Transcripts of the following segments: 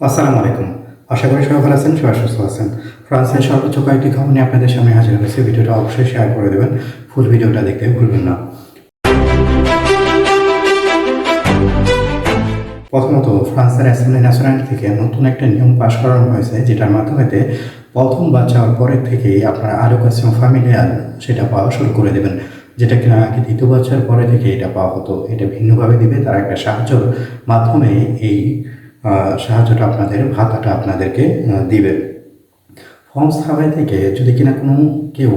আসসালামু আলাইকুম। আশা করি সবাই ভালো আছেন, সবাই সুস্থ আছেন। ফ্রান্সের সর্বোচ্চ কয়েকটি খবর নিয়ে আপনাদের সামনে হাজির হয়েছে। ভিডিওটা অবশ্যই শেয়ার করে দেবেন। ফুল ভিডিওটা দেখতে ভুলবেন না। প্রথমত, ফ্রান্সের অ্যাসেম্বলি ন্যাশনাল থেকে নতুন একটা নিয়ম পাশ করানো হয়েছে, যেটার মাধ্যমে প্রথম বাচ্চা হওয়ার পরের থেকেই আপনারা আলোকেশন ফ্যামিলিয়ার সেটা পাওয়া শুরু করে দেবেন। যেটা কিনা আগে দ্বিতীয় বাচ্চার পরে থেকে এটা পাওয়া হতো। এটা ভিন্নভাবে দিবে, তারা একটা সাহায্যর মাধ্যমে এই সাহায্যটা আপনাদের, ভাতাটা আপনাদেরকে দিবে। ফর্ম সার্ভে থেকে যদি কিনা কোনো কেউ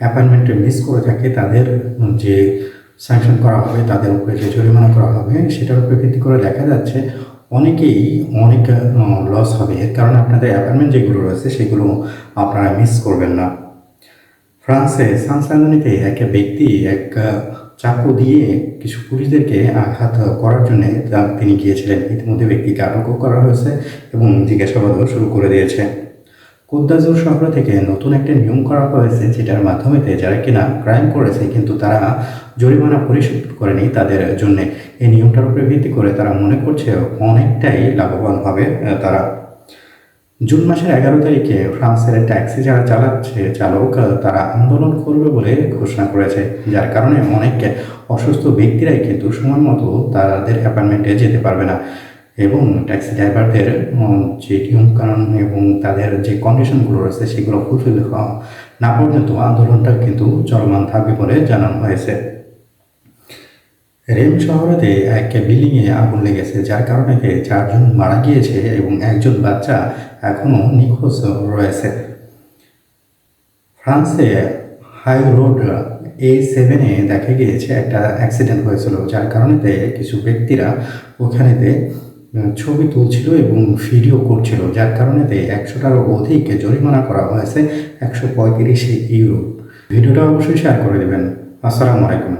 অ্যাপয়েন্টমেন্টে মিস করে থাকে, তাদের যে স্যাংশন করা হবে, তাদের উপরে যে জরিমানা করা হবে, সেটার উপরে ভিত্তি করে দেখা যাচ্ছে অনেকেই অনেক লস হবে। এর কারণে আপনাদের অ্যাপয়েন্টমেন্ট যেগুলো রয়েছে, সেগুলো আপনারা মিস করবেন না। ফ্রান্সে সানসালনিতে এক ব্যক্তি এক চাকু দিয়ে কিছু পুলিশদেরকে আঘাত করার জন্য তিনি গিয়েছিলেন। ইতিমধ্যে ব্যক্তিকে আটকও করা হয়েছে এবং জিজ্ঞাসাবাদও শুরু করে দিয়েছে। কুদ্দাজুর শহর থেকে নতুন একটা নিয়ম করা হয়েছে, যেটার মাধ্যমে যারা কিনা ক্রাইম করেছে, কিন্তু তারা জরিমানা পরিশোধ করেনি তাদের জন্য। এই নিয়মটার উপরে ভিত্তি করে তারা মনে করছে অনেকটাই লাভবান হবে তারা। জুন মাসের এগারো তারিখে ফ্রান্সের ট্যাক্সি যারা চালাচ্ছে, চালক, তারা আন্দোলন করবে বলে ঘোষণা করেছে। যার কারণে অনেক অসুস্থ ব্যক্তিরাই কিন্তু সময় মতো তাদের অ্যাপার্টমেন্টে যেতে পারবে না। এবং ট্যাক্সি ড্রাইভারদের যে নিয়মকানুন এবং তাদের যে কন্ডিশনগুলো রয়েছে, সেগুলো ফুলফিল না পর্যন্ত আন্দোলনটা কিন্তু চলমান থাকবে বলে জানানো হয়েছে। রেম শহরেতে এক বিল্ডিংয়ে আগুন লেগেছে, যার কারণে চারজন মারা গিয়েছে এবং একজন বাচ্চা এখনও নিখোঁজ রয়েছে। ফ্রান্সে হাই রোড এ সেভেনে দেখা গিয়েছে একটা অ্যাক্সিডেন্ট হয়েছিল, যার কারণেতে কিছু ব্যক্তিরা ওখানেতে ছবি তুলছিল এবং ভিডিও করছিল, যার কারণেতে একশোটারও অধিক জরিমানা করা হয়েছে, একশো পঁয়ত্রিশ ইউরো। ভিডিওটা অবশ্যই শেয়ার করে দেবেন। আসসালামু আলাইকুম।